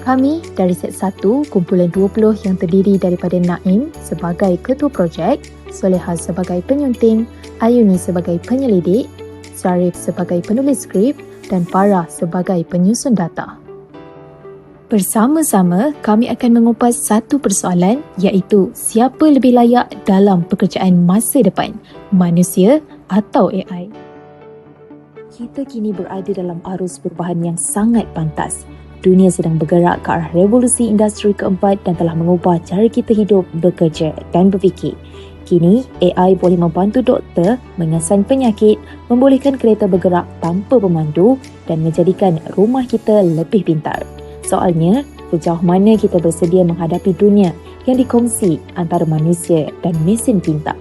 Kami dari set 1, kumpulan 20 yang terdiri daripada Naim sebagai ketua projek, Soleha sebagai penyunting, Ayuni sebagai penyelidik, Sarif sebagai penulis skrip dan Farah sebagai penyusun data. Bersama-sama, kami akan mengupas satu persoalan iaitu siapa lebih layak dalam pekerjaan masa depan, manusia atau AI. Kita kini berada dalam arus perubahan yang sangat pantas dunia sedang bergerak ke arah revolusi industri keempat dan telah mengubah cara kita hidup, bekerja dan berfikir. Kini, AI boleh membantu doktor mengesan penyakit, membolehkan kereta bergerak tanpa pemandu dan menjadikan rumah kita lebih pintar. Soalnya, sejauh mana kita bersedia menghadapi dunia yang dikongsi antara manusia dan mesin pintar?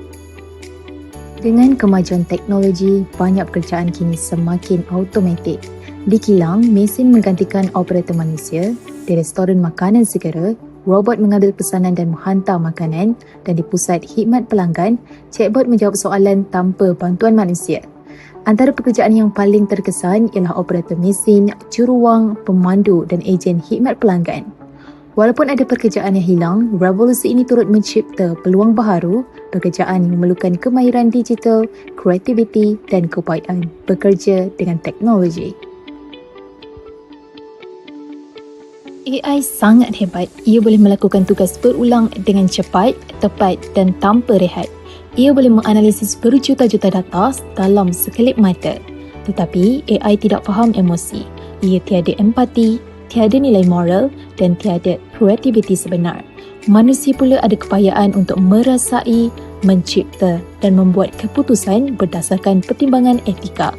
Dengan kemajuan teknologi, banyak pekerjaan kini semakin automatik di kilang, mesin menggantikan operator manusia. Di restoran makanan segera, robot mengambil pesanan dan menghantar makanan dan di pusat khidmat pelanggan, chatbot menjawab soalan tanpa bantuan manusia. Antara pekerjaan yang paling terkesan ialah operator mesin, juruwang, pemandu dan ejen khidmat pelanggan. Walaupun ada pekerjaan yang hilang, revolusi ini turut mencipta peluang baharu, pekerjaan yang memerlukan kemahiran digital, kreativiti dan keupayaan bekerja dengan teknologi. AI sangat hebat. Ia boleh melakukan tugas berulang dengan cepat, tepat dan tanpa rehat. Ia boleh menganalisis berjuta-juta data dalam sekelip mata. Tetapi AI tidak faham emosi. Ia tiada empati, tiada nilai moral dan tiada kreativiti sebenar. Manusia pula ada kepayaan untuk merasai, mencipta dan membuat keputusan berdasarkan pertimbangan etika.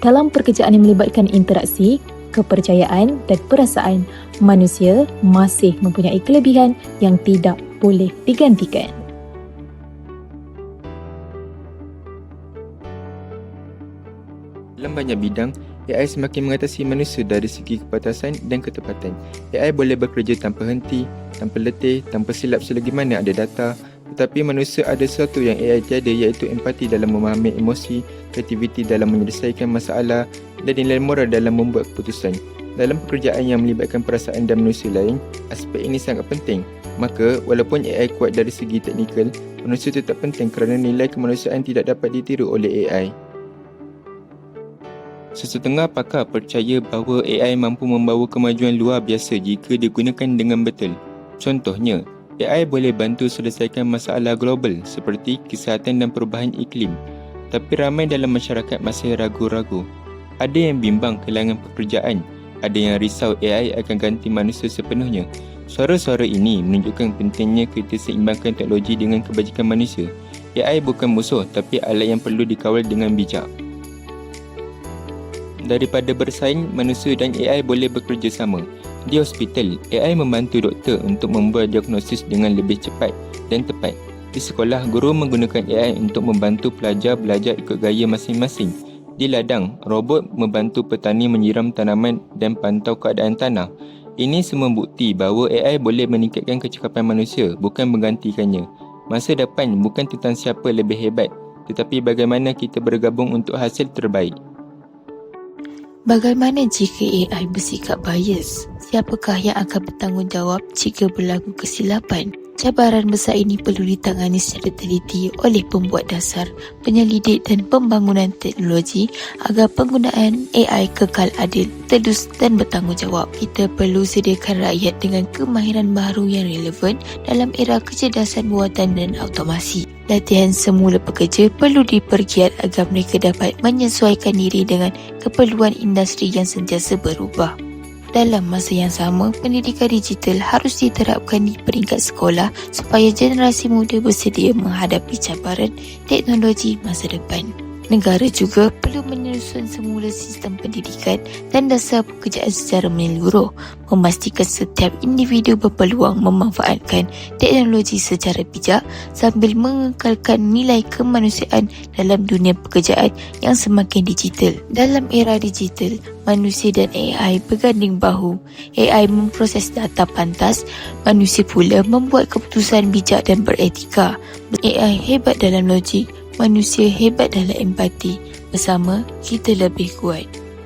Dalam pekerjaan yang melibatkan interaksi, kepercayaan dan perasaan manusia masih mempunyai kelebihan yang tidak boleh digantikan. Dalam banyak bidang, AI semakin mengatasi manusia dari segi kepatasan dan ketepatan. AI boleh bekerja tanpa henti, tanpa letih, tanpa silap selagi mana ada data, tetapi manusia ada sesuatu yang AI tiada iaitu empati dalam memahami emosi, kreativiti dalam menyelesaikan masalah dan nilai moral dalam membuat keputusan. Dalam pekerjaan yang melibatkan perasaan dan manusia lain, aspek ini sangat penting. Maka, walaupun AI kuat dari segi teknikal, manusia tetap penting kerana nilai kemanusiaan tidak dapat ditiru oleh AI. Sesetengah pakar percaya bahawa AI mampu membawa kemajuan luar biasa jika digunakan dengan betul. Contohnya, AI boleh bantu selesaikan masalah global seperti kesihatan dan perubahan iklim. Tapi ramai dalam masyarakat masih ragu-ragu. Ada yang bimbang kehilangan pekerjaan. Ada yang risau AI akan ganti manusia sepenuhnya. Suara-suara ini menunjukkan pentingnya kita seimbangkan teknologi dengan kebajikan manusia. AI bukan musuh tapi alat yang perlu dikawal dengan bijak. Daripada bersaing, manusia dan AI boleh bekerjasama. Di hospital, AI membantu doktor untuk membuat diagnosis dengan lebih cepat dan tepat. Di sekolah, guru menggunakan AI untuk membantu pelajar belajar ikut gaya masing-masing. Di ladang, robot membantu petani menyiram tanaman dan pantau keadaan tanah. Ini semua bukti bahawa AI boleh meningkatkan kecekapan manusia, bukan menggantikannya. Masa depan bukan tentang siapa lebih hebat, tetapi bagaimana kita bergabung untuk hasil terbaik. Bagaimana jika AI bersikap bias? Siapakah yang akan bertanggungjawab jika berlaku kesilapan? Cabaran besar ini perlu ditangani secara teliti oleh pembuat dasar, penyelidik dan pembangunan teknologi agar penggunaan AI kekal adil, telus dan bertanggungjawab. Kita perlu sediakan rakyat dengan kemahiran baru yang relevan dalam era kecerdasan buatan dan automasi. Latihan semula pekerja perlu dipergiat agar mereka dapat menyesuaikan diri dengan keperluan industri yang sentiasa berubah. Dalam masa yang sama, pendidikan digital harus diterapkan di peringkat sekolah supaya generasi muda bersedia menghadapi cabaran teknologi masa depan. Negara juga perlu menyusun semula sistem pendidikan dan dasar pekerjaan secara menyeluruh, memastikan setiap individu berpeluang memanfaatkan teknologi secara bijak sambil mengekalkan nilai kemanusiaan dalam dunia pekerjaan yang semakin digital. Dalam era digital, manusia dan AI berganding bahu. AI memproses data pantas, manusia pula membuat keputusan bijak dan beretika. AI hebat dalam logik, manusia hebat dalam empati. Bersama, kita lebih kuat.